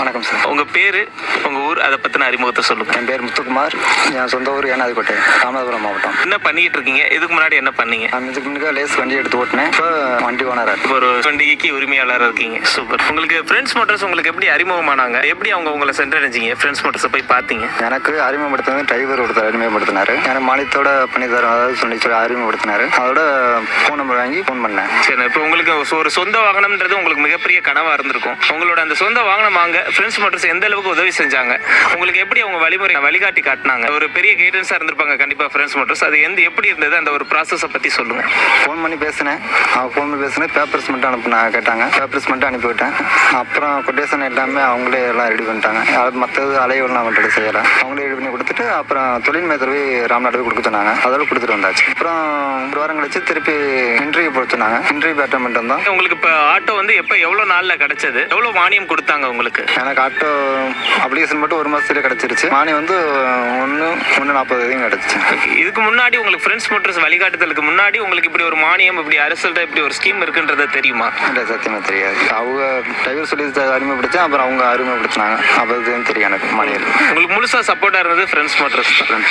வணக்கம் சார். உங்க பேரு உங்க ஊர் அதை பத்தின அறிமுகத்தை சொல்லுங்க என் பேர் முத்துக்குமார். என் சொந்த ஊர் ஏனாதிக்கோட்டை ராமநாதபுரம் மாவட்டம். என்ன பண்ணிட்டு இருக்கீங்க இதுக்கு முன்னாடி என்ன பண்ணீங்க? நான் இதுக்கு முன்னாடி லேஸ் வண்டி எடுத்து ஓட்டினேன். இப்போ வண்டி ஓனராக இப்போ ஒரு பண்டிகைக்கு உரிமையாளராக இருக்கீங்க. சூப்பர். உங்களுக்கு ஃப்ரெண்ட்ஸ் மோட்டர்ஸ் உங்களுக்கு எப்படி அறிமுகமானாங்க? எப்படி அவங்க உங்களை சென்றடைஞ்சீங்க? ஃப்ரெண்ட்ஸ் மோட்டர்ஸை போய் பார்த்தீங்க. எனக்கு அறிமுகப்படுத்தினது டிரைவர் ஒருத்தர் அறிமுகப்படுத்தினாரு. எனக்கு மானியத்தோட பண்ணி தரோம் அதாவது சொல்லி சொல்லி அறிமுகப்படுத்தினாரு. அதோட ஃபோன் நம்பர் வாங்கி ஃபோன் பண்ணேன். சரி இப்போ உங்களுக்கு ஒரு சொந்த வாகனம்ன்றது உங்களுக்கு மிகப்பெரிய கனவா இருந்திருக்கும். உங்களோட அந்த சொந்த வாகனம் வாங்க ஃப்ரெண்ட்ஸ் மோட்டர்ஸ் எந்த அளவுக்கு உதவி செஞ்சாங்க உங்களுக்கு எப்படி அவங்க வழிமுறை வழிகாட்டி காட்டினாங்க ஒரு பெரிய கைடன்ஸாக இருந்திருப்பாங்க கண்டிப்பா ஃப்ரெண்ட்ஸ் மோட்டர்ஸ் அது எந்த எப்படி இருந்தது அந்த ஒரு ப்ராசஸை பத்தி சொல்லுங்க. ஃபோன் பண்ணி பேசினேன். அவன் ஃபோன் பண்ணி பேசினேன். பேப்பர்ஸ் மட்டும் அனுப்புனா கேட்டாங்க. பேப்பர்ஸ் மட்டும் அனுப்பிவிட்டேன். அப்புறம் கொட்டேஷன் எல்லாமே அவங்களே எல்லாம் ரெடி பண்ணிட்டாங்க. மற்றது அலைவெல்லாம் அவங்கள்ட்ட செய்யலை. அவங்களே ரெடி பண்ணி கொடுத்துட்டு அப்புறம் தொழில் போய் ராம்நாடு கொடுக்க சொன்னாங்க. அதோட கொடுத்துட்டு வந்தாச்சு. அப்புறம் ஒரு வாரம் கழிச்சு திருப்பி இன்டர்வியூ போட சொன்னாங்க. இன்டர்வியூ அட்டன் பண்ணிட்டு வந்தோம் உங்களுக்கு இப்போ ஆட்டோ வந்து எப்போ எவ்வளோ நாளில் கிடைச்சது? எவ்வளோ மானியம் கொடுத்தாங்க உங்களுக்கு? எனக்கு ஆட்டோ அப்ளிகேஷன் மட்டும் ஒரு மாதத்துல கிடச்சிருச்சு. மானி வந்து ஒன்று ஒன்று நாற்பது இதையும் கிடச்சிச்சு. இதுக்கு முன்னாடி உங்களுக்கு ஃப்ரெண்ட்ஸ் மோட்டர்ஸ் வழிகாட்டுதலுக்கு முன்னாடி உங்களுக்கு இப்படி ஒரு மானியம் இப்படி அரசுகிட்ட இப்படி ஒரு ஸ்கீம் இருக்குன்றது தெரியுமா? இல்லை சத்தியமாக தெரியாது. அவங்க டிரைவர் சொல்லி அறிமுகப்படுத்தேன் அப்புறம் அவங்க அறிமுகப்படுத்தினாங்க அப்போ தெரியும் எனக்கு மானியம் உங்களுக்கு முழுசா சப்போர்ட்டா இருந்தது ஃப்ரெண்ட்ஸ் மோட்டர்ஸ் தான்.